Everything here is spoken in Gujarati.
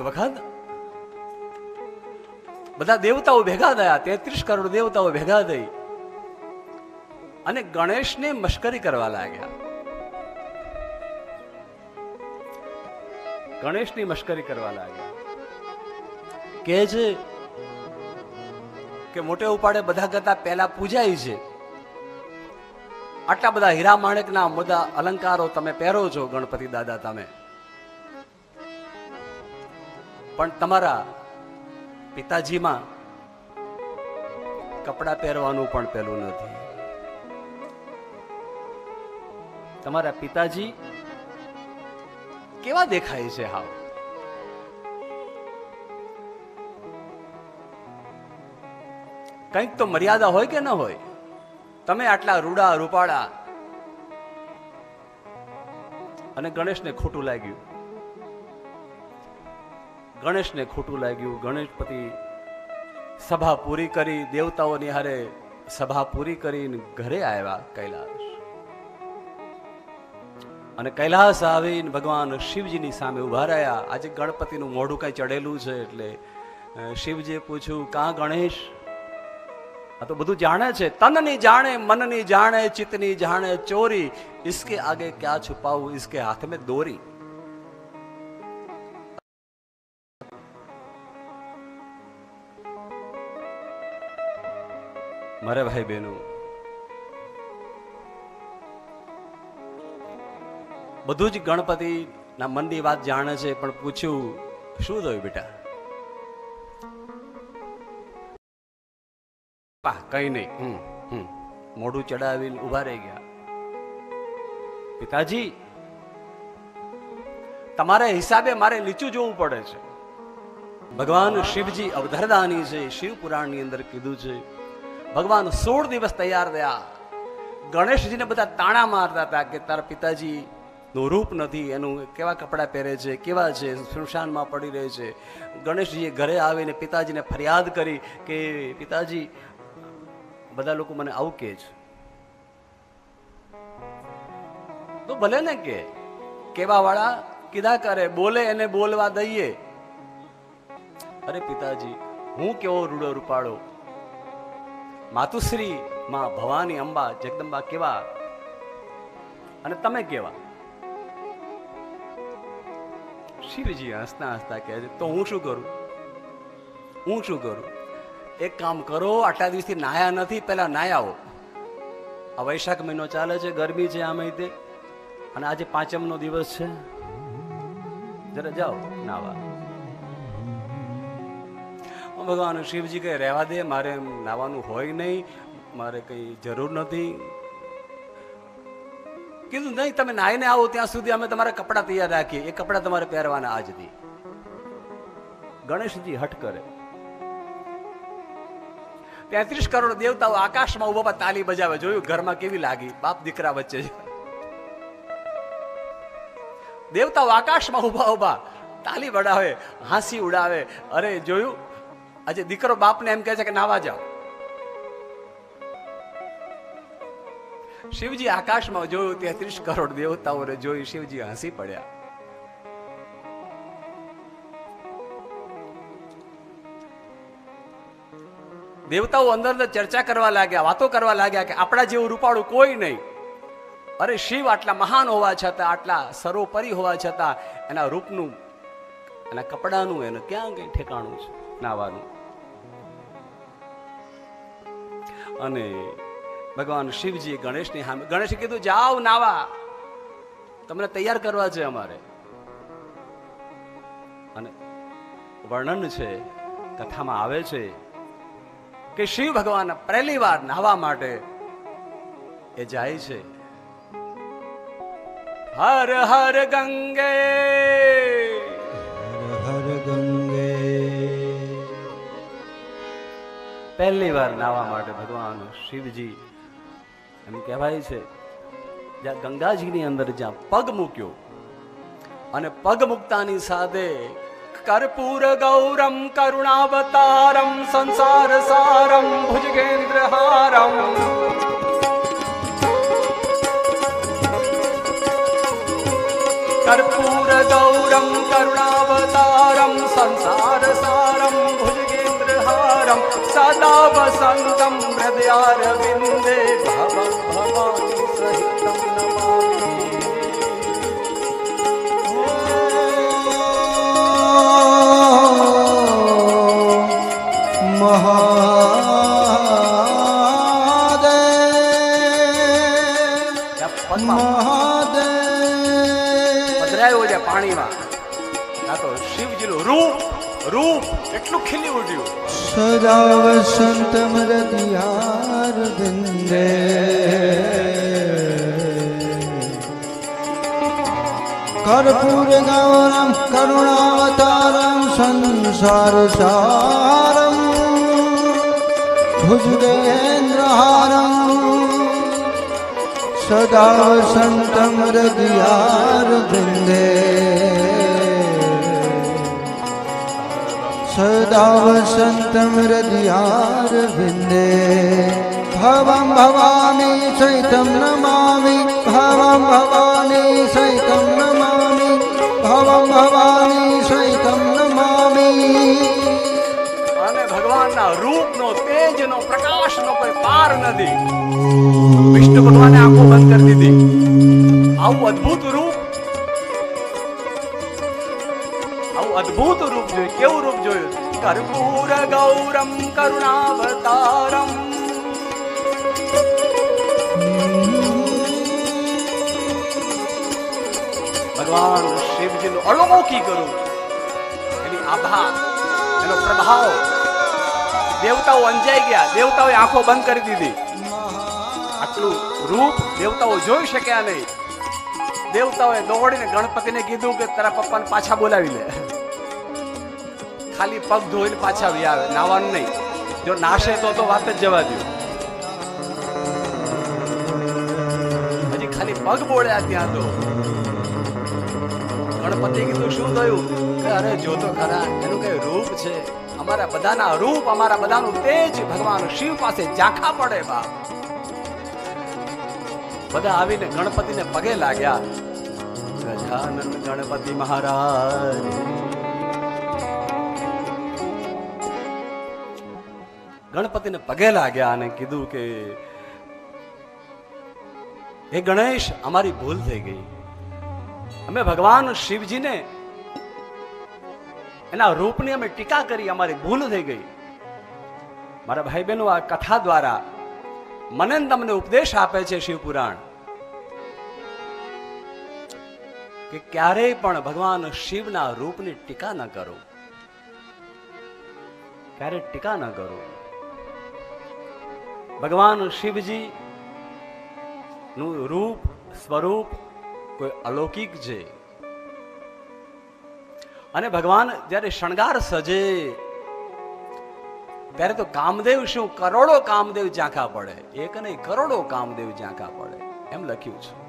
વખત બધા દેવતાઓ ભેગા થયા, તેત્રીસ કરોડ દેવતાઓ ભેગા થઈ અને ગણેશને મશ્કરી કરવા લાગ્યા. ગણેશની મશ્કરી કરવા લાગ્યા. કે છે કે મોટે ઉપાડે બધા કરતા પહેલા પૂજાય છે. આટલા બધા હીરા માણેકના મુદ્દા અલંકારો તમે પહેરો છો, ગણપતિ દાદા તમે. પણ તમારા પિતાજીમાં કપડા પહેરવાનું પણ પેલું નથી. તમારા પિતાજી કેવા દેખાય છે હાવ? કંઈક તો મર્યાદા હોય કે ન હોય? તમે આટલા રૂડા રૂપાળા અને ગણેશને ખોટું લાગ્યું. ગણેશને ખોટું લાગ્યું. ગણેશપતિ સભા પૂરી કરી, દેવતાઓની હારે સભા પૂરી કરીને ઘરે આવ્યા કૈલાશ અને કૈલાસ આવીને ભગવાન શિવજીની સામે ઊભા રહ્યા. આજે ગણપતિનું મોઢું કાંઈ ચડેલું છે એટલે શિવજીએ પૂછ્યું, કાં ગણેશ? આ તો બધું જાણે છે. તનની જાણે, મનની જાણે, ચિત્તની જાણે ચોરી. ઇસકે આગે ક્યાં છુપાવું? ઇસકે હાથ મેં દોરી. મારે ભાઈ બહેનો. બધું જ ગણપતિ ના મનની વાત જાણે છે, પણ પૂછ્યું, શું થયું બેટા? પા, કઈ નહીં. હમ હમ. મોઢું ચડાવીને ઊભા રહી ગયા. પિતાજી, તમારા હિસાબે મારે નીચું જોવું પડે છે. ભગવાન શિવજી અવધરદાની છે, શિવ પુરાણની અંદર કીધું છે ભગવાન સોળ દિવસ તૈયાર થયા ગણેશજીને બધા તાણા મારતા હતા કે તારા પિતાજી નું રૂપ નથી, એનું કેવા કપડાં પહેરે છે, કેવા છે, સ્મશાનમાં પડી રહે છે. ગણેશજીએ ઘરે આવીને પિતાજીને ફરિયાદ કરી કે, પિતાજી, બધા લોકો મને આવું કહે છે. તો ભલે ને કે કેવા વાળા કીધા કરે, બોલે એને બોલવા દઈએ. અરે પિતાજી, હું કેવો રૂડો રૂપાળો માતુશ્રી માં ભવાની અંબા જગદંબા કેવા? અને તમે કેવા? શિવજી હસતા હસતા કહે છે, તો હું શું કરું? હું શું કરું? એક કામ કરો, આટલા દિવસથી નાયા નથી પેલા નાયાઓ આ વૈશાખ મહિનો ચાલે છે, ગરમી છે આ તે અને આજે પાંચમનો દિવસ છે. જરા જાઓ, નાવા. ભગવાન શિવજી કંઈ રહેવા દે, મારે નાવાનું હોય નહીં, મારે કંઈ જરૂર નથી. કીધું, નહીં, તમે નાહીને આવો ત્યાં સુધી અમે તમારા કપડાં તૈયાર રાખીએ, એ કપડાં તમારે પહેરવાના આજથી ગણેશજી હટ કરે. તેત્રીસ કરોડ દેવતાઓ આકાશમાં ઊભા તાલી બજાવે, જોયું ઘરમાં કેવી લાગી? બાપ દીકરા વચ્ચે દેવતાઓ આકાશમાં ઊભા ઊભા તાલી બડાવે હાંસી ઉડાવે. અરે, જોયું? આજે દીકરો બાપને એમ કહે છે કે નાવા જાઓ. શિવજી આકાશમાં જોયું તેત્રીસ કરોડ દેવતાઓને જોઈ શિવજી હસી પડ્યા. દેવતાઓ અંદર ચર્ચા કરવા લાગ્યા, વાતો કરવા લાગ્યા કે આપણા જેવું રૂપાળું કોઈ નહીં. અરે શિવ આટલા મહાન હોવા છતાં, આટલા સર્વોપરી હોવા છતાં એના રૂપનું, એના કપડાનું, એનું ક્યાં કઈ ઠેકાણું છે, નાવાનું. અને ભગવાન શિવજી ગણેશની સામે ગણેશે કીધું, જાઓ નાવા. તમને તૈયાર કરવા છે અમારે. અને વર્ણન છે, કથામાં આવે છે કે શિવ ભગવાન પહેલી વાર નાહવા માટે એ જાય છે. હર હર ગંગે પહેલી વાર નાવા માટે ભગવાન શિવજી એમ કહેવાય છે, જ્યાં ગંગાજીની અંદર જ્યાં પગ મૂક્યો અને પગ મૂકતાની સાથે કર્પૂર ગૌરમ, કરુણાવતારમ સંસાર સારમ ભુજગેન્દ્ર હારમ सदा वसन्तं हृदयारविन्दे भवं भवानि सहितं રૂપ એટલું ખીલી ઉઠ્યું સદા વસંત મરદિયાર બિંદે કર્પૂર ગૌરમ કરુણાવતારમ, સંસાર સારમ. ભુજગેન્દ્રહારમ સદા સંતમ રદિયાર બિંદે સદા વસંતમ હૃદયાર વિંદે ભવમ ભવાની સૈતમ નમામિ ભવમ ભવાની સૈતમ भवं ભવાની સૈતમ નમામિ અને ભગવાનના રૂપનો તેજનો પ્રકાશનો કોઈ પાર નથી. વિષ્ણુ ભગવાને આંખો બંધ કરી દીધી. આવું અદ્ભુત રૂપ આવું અદ્ભુત રૂપ જોયું, કેવું રૂપ જોયું? કર્પૂર ગૌરમ, કરુણાવતારમ. ભગવાન શિવજીનું અલૌકિક રૂપ એની આભા, એનો પ્રભાવ. દેવતાઓ અંજાઈ ગયા, દેવતાઓએ આંખો બંધ કરી દીધી. આટલું રૂપ દેવતાઓ જોઈ શક્યા નહીં. દેવતાઓએ દોડીને ગણપતિને કીધું કે તારા પપ્પાને પાછા બોલાવી લે. ખાલી પગ ધોઈને પાછા વી આવે, નાવાનું નહીં. જો નાશે તો તો વાત જ જવા દો હજી ખાલી પગ બોળ્યા ત્યાં તો. ગણપતિ કીધું, શું થયું? કે અરે, જો તો ખરા, એનું કઈ રૂપ છે. અમારા બધાના રૂપ, અમારા બધાનું તેજ ભગવાન શિવ પાસે ઝાંખા પડે બા બધા આવીને ગણપતિને પગે લાગ્યા. ગજાનંદ ગણપતિ મહારાજ ગણપતિને પગે લાગ્યા અને કીધું કે, હે ગણેશ, અમારી ભૂલ થઈ ગઈ. અમે ભગવાન શિવજીને એના રૂપની અમે ટીકા કરી, અમારી ભૂલ થઈ ગઈ. મારા ભાઈ બહેનો આ કથા દ્વારા મને તમને ઉપદેશ આપે છે શિવપુરાણ કે ક્યારેય પણ ભગવાન શિવના રૂપની ટીકા ન કરો. ક્યારેય ટીકા ન કરો. ભગવાન શિવજી નું રૂપ, સ્વરૂપ કોઈ અલૌકિક છે. અને ભગવાન જ્યારે શણગાર સજે, ત્યારે તો કામદેવ શું? કરોડો કામદેવ ઝાંખા પડે. એક નહીં, કરોડો કામદેવ ઝાંખા પડે. એમ લખ્યું છે.